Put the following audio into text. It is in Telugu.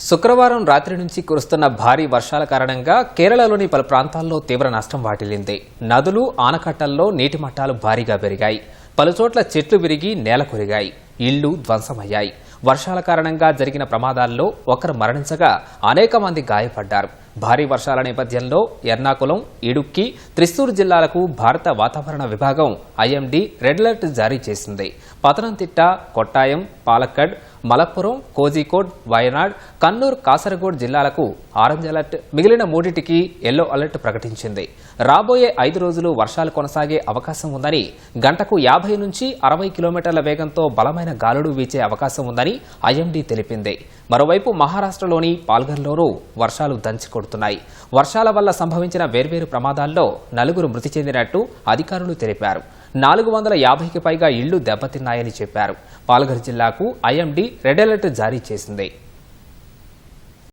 శుక్రవారం రాత్రి నుంచి కురుస్తున్న భారీ వర్షాల కారణంగా కేరళలోని పలు ప్రాంతాల్లో తీవ్ర నష్టం వాటిల్లింది. నదులు ఆనకట్టల్లో నీటి మట్టాలు భారీగా పెరిగాయి. పలుచోట్ల చెట్లు విరిగి నేల కొరిగాయి. ఇళ్ళు ధ్వంసమయ్యాయి. వర్షాల కారణంగా జరిగిన ప్రమాదాల్లో ఒకరు మరణించగా అనేక మంది గాయపడ్డారు. భారీ వర్షాల నేపథ్యంలో ఎర్నాకుళం ఇడుక్కి త్రిశూర్ జిల్లాలకు భారత వాతావరణ విభాగం ఐఎండీ రెడ్ అలర్ట్ జారీ చేసింది. పతనంతిట్ట కొట్టాయం పాలక్కడ్ మలప్పురం కోజికోడ్ వయనాడ్ కన్నూర్ కాసరగోడ్ జిల్లాలకు ఆరెంజ్ అలర్ట్. మిగిలిన మూడింటికి ఎల్లో అలర్ట్ ప్రకటించింది. రాబోయే ఐదు రోజులు వర్షాలు కొనసాగే అవకాశం ఉందని గంటకు యాభై నుంచి అరవై కిలోమీటర్ల వేగంతో బలమైన గాలులు వీచే అవకాశం ఉందని ఐఎండీ తెలిపింది. మరోవైపు మహారాష్ట్రలోని పాల్ఘర్లోనూ వర్షాలు దంచి కొడుతున్నాయి. వర్షాల వల్ల సంభవించిన వేర్వేరు ప్రమాదాల్లో నలుగురు మృతి చెందినట్టు అధికారులు తెలిపారు. నాలుగు వందల యాభైకి పైగా ఇళ్ళు దెబ్బతిన్నాయని చెప్పారు. పాల్ఘర్ జిల్లాకు ఐఎండీ రెడ్ అలర్ట్ జారీ చేసింది.